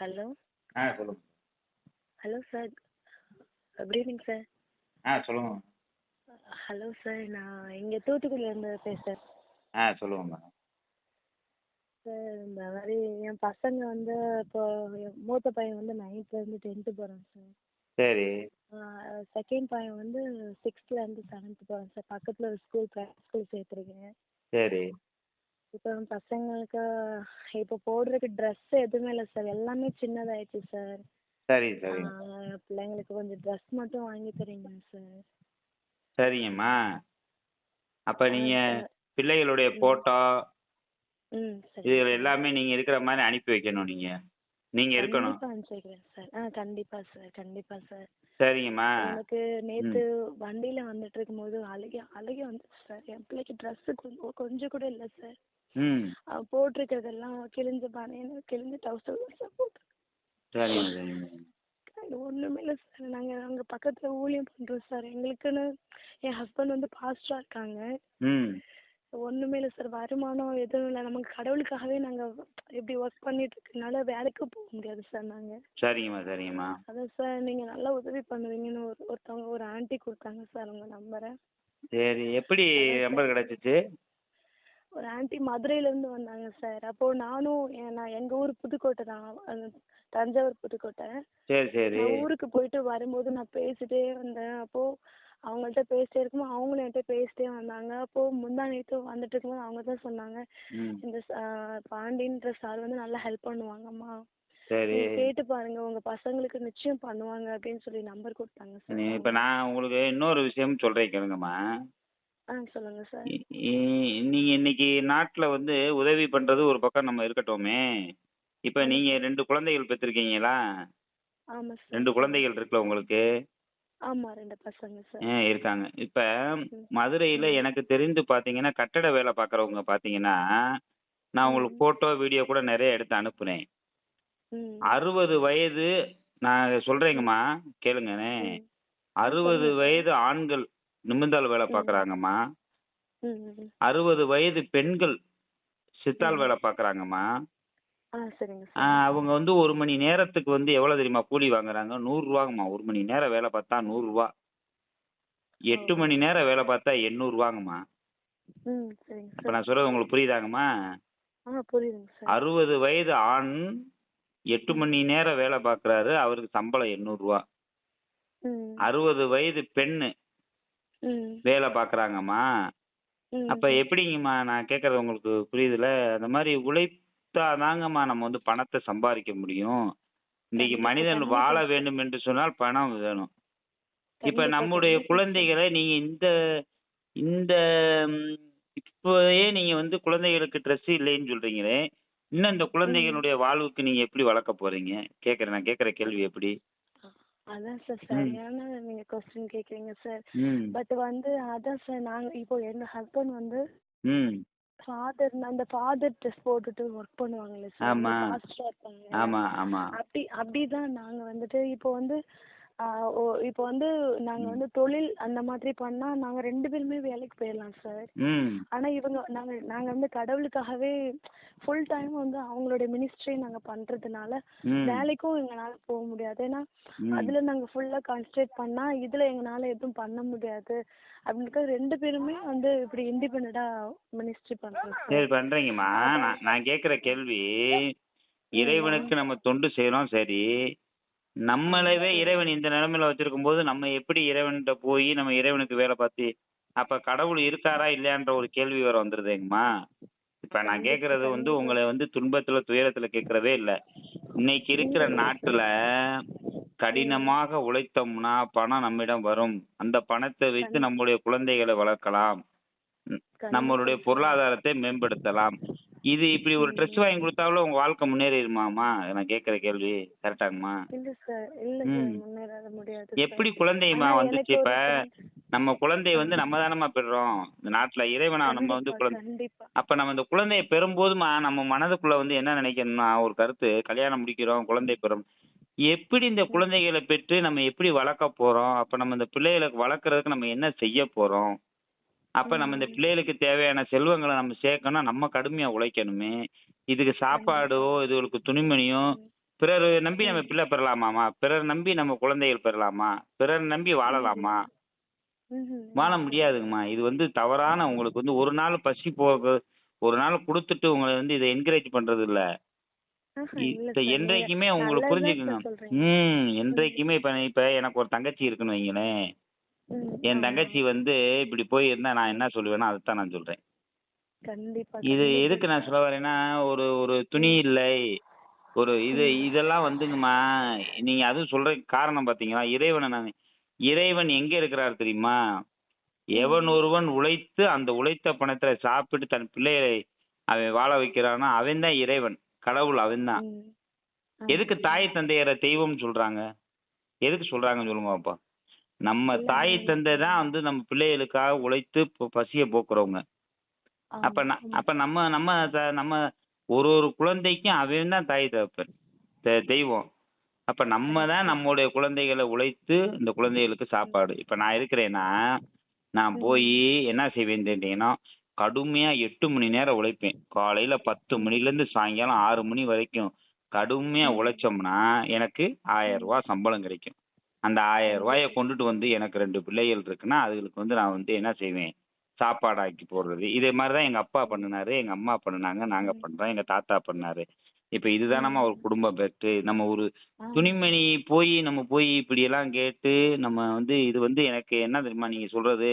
Hello ஆ சொல்லுங்க. Hello sir good evening sir ஆ சொல்லுங்க ஹலோ சார் நான் இங்கே தூத்துக்குடியிலேருந்து பேசுகிறேன் ஆ சொல்லுங்க மேடம் சார் இந்த மாதிரி என் பசங்க வந்து இப்போ என் மூத்த பையன் வந்து நைன்த்லேருந்து டென்த்து போகிறான் சார். சரி செகண்ட் பையன் வந்து சிக்ஸ்த்லேருந்து செவன்த்து போகிறான் சார் பக்கத்தில் ஒரு ஸ்கூல் ப்ரைவேட் ஸ்கூல் சேர்த்துருக்கேன். சரி. இப்போ பசங்களுக்கு இப்போ போடுறதுக்கு ட்ரெஸ் எதுவுமே இல்லை சார் எல்லாமே சின்னதாயிடுச்சு சார் சரி. சரி பிள்ளைங்களுக்கு கொஞ்சம் ட்ரெஸ் மட்டும் வாங்கி தரீங்களா சார் சரிங்கம்மா. அப்போ நீங்கள் சார். பிள்ளைகளுடைய. ஃபோட்டோ இதில் எல்லாமே நீங்கள் இருக்கிற மாதிரி அனுப்பி வைக்கணும் நீங்கள் நீங்கள் இருக்கணும். கண்டிப்பா அனுப்பிச்சு வைக்கிறேன் சார் ஆ கண்டிப்பா சார் கண்டிப்பா சார் சரிங்கம்மா எனக்கு நேத்து வண்டியில வந்துட்டு இருக்கும்போது அழுகை அழுகை வந்துச்சு சார். என் பிள்ளைக்கு ட்ரெஸ் கொஞ்சம் கூட இல்லை சார். போட்டிருக்கிறதெல்லாம் கிழிஞ்ச பனியன் கிழிஞ்ச டவுசர் தான் சார் போட்டு. சரிங்க சரிங்க அது ஒண்ணுமே இல்லை சார். நாங்க அங்க பக்கத்துல ஊழியம் பண்றோம் சார். எங்களுக்குன்னு என் ஹஸ்பண்ட் வந்து பாஸ்டரா இருக்காங்க. ஒண்ணுமே இல்லை சார் வருமானம் எதுவும் இல்லை. நமக்கு கடவுளுக்காகவே நாங்க இப்படி ஒர்க் பண்ணிட்டு இருக்கனால வேலைக்கு போக முடியாது சார் நாங்க. சரிங்கம்மா சரிங்கம்மா. அதான் சார் நீங்க நல்லா உதவி பண்ணுவீங்கன்னு ஒரு ஒருத்தவங்க ஒரு ஆண்டி கொடுத்தாங்க சார் உங்க நம்பரை சரி எப்படி நம்பர் கிடச்சிச்சு? ஒரு ஆண்டி மதுரையில இருந்து வந்தாங்க சார் அப்போ நானும் எ- நான் எங்க ஊர் புதுக்கோட்டை தான். தஞ்சாவூர் புதுக்கோட்டை. சரி சரி. நான் ஊருக்கு போயிட்டு வரும்போது நான் பேசிட்டே வந்தேன். அப்போ அவங்கள்ட்ட பேசிட்டே இருக்கும்போது அவங்களும் என்கிட்ட பேசிட்டே வந்தாங்க. அப்போ முந்தா நேத்து வந்துட்டு இருக்கும்போது அவங்க தான் சொன்னாங்க இந்த ச- பாண்டின்ற சார் வந்து நல்லா ஹெல்ப் பண்ணுவாங்கம்மா. சரி. நீங்க கேட்டு பாருங்க உங்க பசங்களுக்கு நிச்சயம் பண்ணுவாங்க அப்படின்னு சொல்லி நம்பர் கொடுத்தாங்க சார் இப்போ நான் உங்களுக்கு இன்னொரு விஷயம் சொல்கிறேன் கேளுங்கம்மா. ஆ சொல்லுங்க சார் இ- இ- நீங்க இன்னைக்கு நாட்டுல வந்து உதவி பண்றது ஒரு பக்கம் நம்ம இருக்கட்டுமே. இப்ப நீங்க ரெண்டு குழந்தைகள் பெற்றிருக்கீங்களா ஆமா சார் ரெண்டு குழந்தைகள் இருக்குல்ல உங்களுக்கு? ஆமா ரெண்டு பசங்க சார் ஆ, இருக்காங்க இப்ப மதுரையில எனக்கு தெரிந்து பாத்தீங்கன்னா கட்டட வேலை பாக்குறவங்க பாத்தீங்கன்னா நான் உங்களுக்கு ம். போட்டோ வீடியோ கூட நிறைய எடுத்து அனுப்புனேன் ம் அறுபது வயது நான் சொல்றேங்கம்மா கேளுங்கண்ணே ம். அறுபது சொல்லுங்க. வயது ஆண்கள் நிமிந்தால் வேலை ம். பாக்குறாங்கம்மா ம் ம். அறுபது வயது பெண்கள் சித்தால் ம். வேலை பாக்குறாங்கம்மா அவங்க வந்து ஒரு மணி நேரத்துக்கு வந்து எவ்வளவு தெரியுமா கூலி வாங்குறாங்க? நூறு ரூபாங்கம்மா ஒரு மணி நேரம் வேலை பார்த்தா நூறு ரூபா எட்டு மணி நேரம் வேலை பார்த்தா எண்ணூறு ரூபாங்கம்மா இப்ப நான் சொல்றது உங்களுக்கு புரியுதாங்கம்மா? அறுபது வயது ஆண் எட்டு மணி நேரம் வேலை பார்க்கறாரு. அவருக்கு சம்பளம் எண்ணூறு ரூபா அறுபது வயது பெண்ணு வேலை பார்க்கறாங்கம்மா. ம் அப்ப எப்படிங்கம்மா? நான் கேட்கறது உங்களுக்கு புரியுதுல. அந்த மாதிரி உழைத்தாதாங்கம்மா நம்ம வந்து பணத்தை சம்பாதிக்க முடியும். இன்னைக்கு கண்டிப்பா, மனிதன் கண்டிப்பா. வாழ வேண்டும் என்று சொன்னால் பணம் வேணும். இப்ப கண்டிப்பா, நம்முடைய கண்டிப்பா. குழந்தைகளை நீங்க இந்த இந்த ம், இப்போயே நீங்க வந்து குழந்தைகளுக்கு ட்ரெஸ் இல்லைன்னு சொல்றீங்களே இன்னும் இந்த குழந்தைகளுடைய வாழ்வுக்கு நீங்க எப்படி வளர்க்க போறீங்க? கேக்குறேன் நான் கேக்குற கேள்வி எப்படி? அதான் சார் சரியான நீங்க கொஸ்டின் கேக்குறீங்க சார் ம். பட் வந்து அதான் சார் நாங்க இப்போ எங்க ஹஸ்பண்ட் வந்து ம். ஃபாதர் அந்த ஃபாதர் ட்ரெஸ் போட்டுட்டு ஒர்க் பண்ணுவாங்கல்ல சார் ஆமா. ஆமா ஆமா அப்படி அப்படிதான் நாங்க வந்துட்டு இப்போ வந்து ஓ இப்போ வந்து நாங்க வந்து தொழில் அந்த மாதிரி பண்ணா நாங்க ரெண்டு பேருமே வேலைக்கு போயிடலாம் சார். ஆனா இவங்க நாங்க நாங்க வந்து கடவுளுக்காகவே ஃபுல் டைம் வந்து அவங்களுடைய மினிஸ்ட்ரி நாங்க பண்றதுனால வேலைக்கும் எங்களால போக முடியாது. ஏன்னா. அதுல நாங்க ஃபுல்லா கான்சென்ட்ரேட் பண்ணா இதுல எங்களால எதுவும் பண்ண முடியாது. அப்படின்னு ரெண்டு பேருமே வந்து இப்படி இண்டிபெண்டா மினிஸ்ட்ரி பண்றோம் சார். பண்றீங்கம்மா. நான் நான் கேக்குற கேள்வி இறைவனுக்கு நம்ம தொண்டு செய்யறோம் சரி. நம்மளவே இறைவன் இந்த நிலைமையில வச்சிருக்கும் போது நம்ம எப்படி இறைவன்கிட்ட போய் நம்ம இறைவனுக்கு வேலை பார்த்து அப்ப கடவுள் இருக்காரா இல்லையான்ற ஒரு கேள்வி வேற வந்துருதேங்கம்மா. இப்ப நான் கேக்குறது வந்து உங்களை வந்து துன்பத்துல துயரத்துல கேக்குறதே இல்ல. இன்னைக்கு இருக்கிற நாட்டுல கடினமாக உழைத்தோம்னா பணம் நம்மிடம் வரும். அந்த பணத்தை வைத்து நம்முடைய குழந்தைகளை வளர்க்கலாம். நம்மளுடைய பொருளாதாரத்தை மேம்படுத்தலாம். இது இப்படி ஒரு ட்ரெஸ் வாங்கி கொடுத்தாலும் உங்க வாழ்க்கை முன்னேறிடுமாமா நான் கேக்குற கேள்வி கரெக்டாங்கம்மா இல்ல சார் இல்ல சார் ம். முன்னேற முடியாது sir. எப்படி குழந்தைமா வந்துச்சு இப்ப? நம்ம குழந்தைய வந்து நம்ம தானம்மா பெறுறோம்? இந்த நாட்டுல இறைவனா நம்ம வந்து குழந்தை. அப்ப நம்ம இந்த குழந்தைய பெறும்போதுமா நம்ம மனதுக்குள்ள வந்து என்ன நினைக்கணும்னா ஒரு கருத்து கல்யாணம் முடிக்கிறோம் குழந்தை பெறும். எப்படி இந்த குழந்தைகளை பெற்று நம்ம எப்படி வளர்க்க போறோம்? அப்ப நம்ம இந்த பிள்ளைகளுக்கு வளர்க்கறதுக்கு நம்ம என்ன செய்ய போறோம்? அப்ப நம்ம இந்த பிள்ளைகளுக்கு தேவையான செல்வங்களை நம்ம சேர்க்கணும் நம்ம கடுமையா உழைக்கணுமே. இதுக்கு சாப்பாடோ இதுகளுக்கு துணிமணியோ பிறர் நம்பி நம்ம பிள்ளை பெறலாமாமா? பிறர் நம்பி நம்ம குழந்தைகள் பெறலாமா? பிறர் நம்பி வாழலாமா. வாழ முடியாதுங்கம்மா. இது வந்து தவறான உங்களுக்கு வந்து ஒரு நாள் பசி போக ஒரு நாள் கொடுத்துட்டு உங்களை வந்து இதை என்கரேஜ் பண்றது இல்ல இத என்றைக்குமே உங்களுக்கு சொல்றீங்க. ம் என்றைக்குமே இப்ப இப்ப எனக்கு ஒரு தங்கச்சி இருக்குன்னு வைங்களேன். என். தங்கச்சி வந்து இப்படி போய் இருந்தா நான் என்ன சொல்லுவேனோ அதைத்தான் நான் சொல்றேன் கண்டிப்பா இது எதுக்கு நான். சொல்ல வரேன்னா ஒரு ஒரு துணி இல்லை ஒரு இது. இதெல்லாம் வந்துங்கம்மா நீங்க அதுவும் சொல்ற காரணம் பாத்தீங்களா இறைவனை நான் இறைவன் எங்க இருக்கிறார் தெரியுமா எவன் ஒருவன் உழைத்து அந்த உழைத்த பணத்தை சாப்பிட்டு தன் பிள்ளைகளை அவன் வாழ வைக்கிறானோ அவன் தான் இறைவன் கடவுள் அவன் தான். எதுக்கு. தாய் தந்தையரை தெய்வம்னு சொல்றாங்க எதுக்கு சொல்றாங்கன்னு சொல்லுங்க பாப்பா நம்ம தாய். தந்தை தான் வந்து நம்ம பிள்ளைகளுக்காக உழைத்து பசிய போக்குறவங்க. அப்ப. அப்ப நம்ம நம்ம நம்ம ஒரு ஒரு குழந்தைக்கும் அவன் தான் தாய் தகப்பன் தெய்வம். அப்ப நம்ம தான் நம்மளுடைய குழந்தைகளை உழைத்து இந்த குழந்தைகளுக்கு சாப்பாடு. இப்ப நான் இருக்கிறேன்னா நான் போய் என்ன செய்வேன் கேட்டீங்கன்னா கடுமையா எட்டு மணி நேரம் உழைப்பேன். காலையில பத்து மணில இருந்து சாயங்காலம் ஆறு மணி வரைக்கும் கடுமையா உழைச்சோம்னா எனக்கு ஆயிரம் ரூபாய் சம்பளம் கிடைக்கும். அந்த ஆயிரம் ரூபாயை கொண்டுட்டு வந்து எனக்கு ரெண்டு பிள்ளைகள் இருக்குன்னா அதுகளுக்கு வந்து நான் வந்து என்ன செய்வேன்? சாப்பாடு ஆக்கி போடுறது. இதே மாதிரி தான் எங்க அப்பா பண்ணினாரு எங்க அம்மா பண்ணினாங்க நாங்க பண்றோம் எங்க தாத்தா பண்ணாரு. இப்ப இதுதானம்மா ஒரு குடும்பம் பெற்று நம்ம ஒரு. துணிமணி போய் நம்ம போய் இப்படி எல்லாம் கேட்டு நம்ம வந்து இது வந்து எனக்கு என்ன தெரியுமா நீங்க சொல்றது?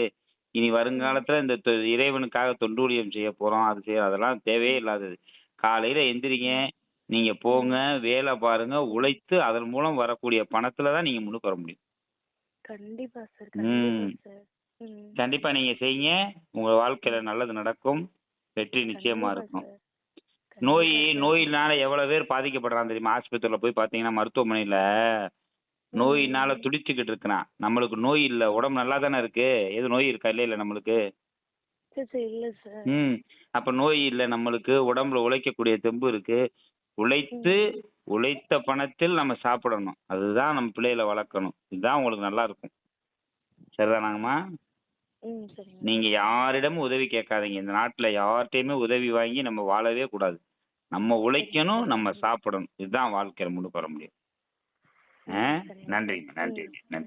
இனி வருங்காலத்துல இந்த இறைவனுக்காக தொண்டூழியம் செய்ய போறோம் அது செய்ய அதெல்லாம் தேவையே இல்லாதது. காலையில எந்திரிங்க நீங்க போங்க வேலை பாருங்க உழைத்து அதன் மூலம் வரக்கூடிய பணத்துல தான் நீங்க முன்னுக்கு வர முடியும். கண்டிப்பா சார். கண்டிப்பா நீங்க செய்யுங்க. உங்க வாழ்க்கையில நல்லது நடக்கும். வெற்றி நிச்சயமா இருக்கும். நோய். நோயினால எவ்வளவு பேர் பாதிக்கப்படுறான் தெரியுமா? ஆஸ்பத்திரியில போய் பாத்தீங்கன்னா மருத்துவமனையில நோயினால துடிச்சுக்கிட்டு இருக்கிறான். நம்மளுக்கு நோய் இல்ல உடம்பு நல்லா தானே இருக்கு. எது நோய் இருக்கா இல்ல இல்ல நம்மளுக்கு? ம். அப்ப நோய் இல்ல நம்மளுக்கு உடம்புல உழைக்கக்கூடிய தெம்பு இருக்கு. உழைத்து உழைத்த பணத்தில் நம்ம சாப்பிடணும். அதுதான் நம்ம பிள்ளைகளை வளர்க்கணும். இதுதான் உங்களுக்கு நல்லா இருக்கும். சரிதானாங்கம்மா? நீங்க யாரிடமும் உதவி கேட்காதீங்க. இந்த நாட்டுல யார்கிட்டயுமே உதவி வாங்கி நம்ம வாழவே கூடாது. நம்ம உழைக்கணும் நம்ம சாப்பிடணும். இதுதான் வாழ்க்கையில முன்னுக்கு வர முடியும். நன்றிங்க. நன்றி. நன்றி.